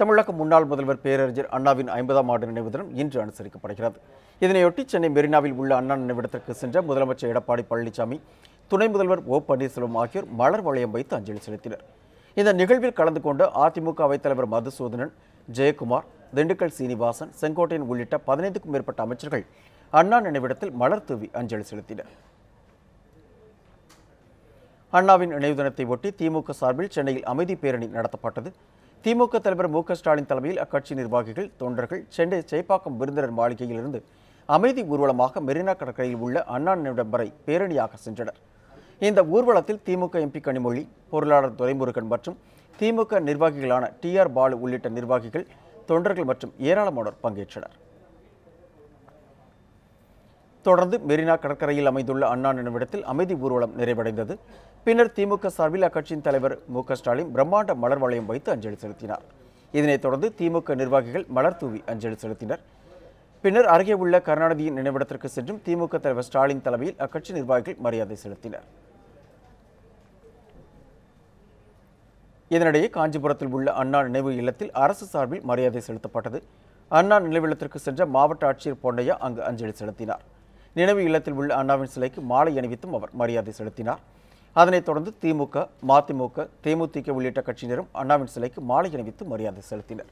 தமிழக முன்னாள் முதல்வர் பேரறிஞர் அண்ணாவின் ஐம்பதாம் ஆண்டு நினைவு தினம் இன்று அனுசரிக்கப்படுகிறது. இதனையொட்டி சென்னை மெரினாவில் உள்ள அண்ணா நினைவிடத்திற்கு சென்ற முதலமைச்சர் எடப்பாடி பழனிசாமி துணை முதல்வர் ஓ பன்னீர்செல்வம் ஆகியோர் மலர் வளையம் வைத்து அஞ்சலி செலுத்தினர். இந்த நிகழ்வில் கலந்து கொண்ட அதிமுக அவைத்தலைவர் மதுசூதனன் ஜெயக்குமார் திண்டுக்கல் சீனிவாசன் செங்கோட்டையன் உள்ளிட்ட பதினைந்துக்கும் மேற்பட்ட அமைச்சர்கள் அண்ணா நினைவிடத்தில் மலர் தூவி அஞ்சலி செலுத்தினர். அண்ணாவின் நினைவு தினத்தை ஒட்டி திமுக சார்பில் சென்னையில் அமைதி பேரணி நடத்தப்பட்டது. திமுக தலைவர் மு ஸ்டாலின் தலைமையில் அக்கட்சி நிர்வாகிகள் தொண்டர்கள் சென்னை சேப்பாக்கம் விருந்தினர் மாளிகையிலிருந்து அமைதி ஊர்வலமாக மெரினா கடற்கரையில் உள்ள அண்ணா நினைவிடம் வரை பேரணியாக சென்றனர். இந்த ஊர்வலத்தில் திமுக எம்பி கனிமொழி பொருளாளர் துரைமுருகன் மற்றும் திமுக நிர்வாகிகளான டி ஆர் பாலு உள்ளிட்ட நிர்வாகிகள் தொண்டர்கள் மற்றும் ஏராளமானோர் பங்கேற்றனர். தொடர்ந்து மெரினா கடற்கரையில் அமைந்துள்ள அண்ணா நினைவிடத்தில் அமைதி ஊர்வலம் நிறைவடைந்தது. பின்னர் திமுக சார்பில் அக்கட்சியின் தலைவர் மு ஸ்டாலின் பிரம்மாண்ட மலர் வளையம் வைத்து அஞ்சலி செலுத்தினார். இதனைத் தொடர்ந்து திமுக நிர்வாகிகள் மலர் தூவி அஞ்சலி செலுத்தினர். பின்னர் அருகே உள்ள கருணாநிதியின் நினைவிடத்திற்கு சென்றும் திமுக தலைவர் ஸ்டாலின் தலைமையில் அக்கட்சி நிர்வாகிகள் மரியாதை செலுத்தினர். இதனிடையே காஞ்சிபுரத்தில் உள்ள அண்ணா நினைவு இல்லத்தில் அரசு சார்பில் மரியாதை செலுத்தப்பட்டது. அண்ணா நினைவு இல்லத்திற்கு சென்ற மாவட்ட ஆட்சியர் பொன்னையா அங்கு அஞ்சலி செலுத்தினார். நினைவு இல்லத்தில் உள்ள அண்ணாவின் சிலைக்கு மாலை அணிவித்தும் அவர் மரியாதை செலுத்தினார். அதனைத் தொடர்ந்து திமுக மதிமுக தேமுதிக உள்ளிட்ட கட்சியினரும் அண்ணாவின் சிலைக்கு மாலை அணிவித்து மரியாதை செலுத்தினர்.